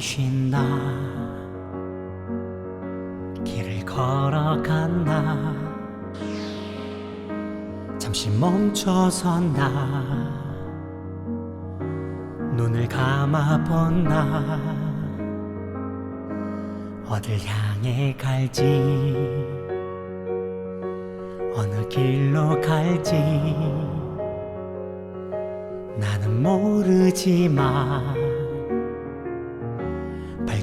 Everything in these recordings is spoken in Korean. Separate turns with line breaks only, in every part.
쉰다. 길을 걸어간다. 잠시 멈춰선다. 눈을 감아본다. 어딜 향해 갈지. 어느 길로 갈지. 나는 모르지만 발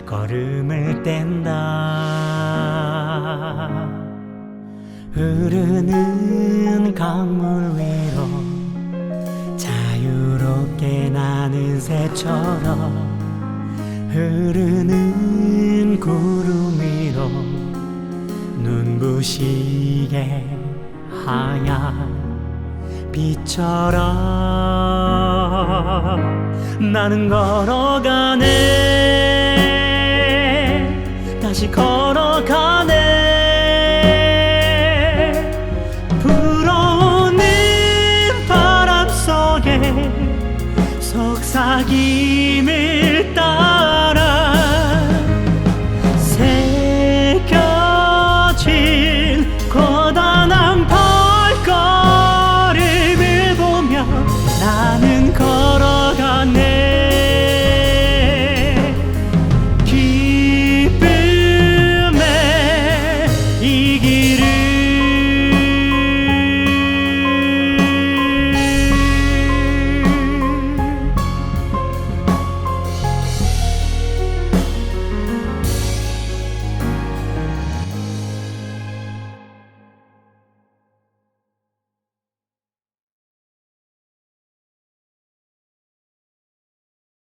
걸음을 뗀다. 흐르는 강물 위로 자유롭게 나는 새처럼 흐르는 구름 위로 눈부시게 하얀 빛처럼 나는 걸어가네 속삭임을 따라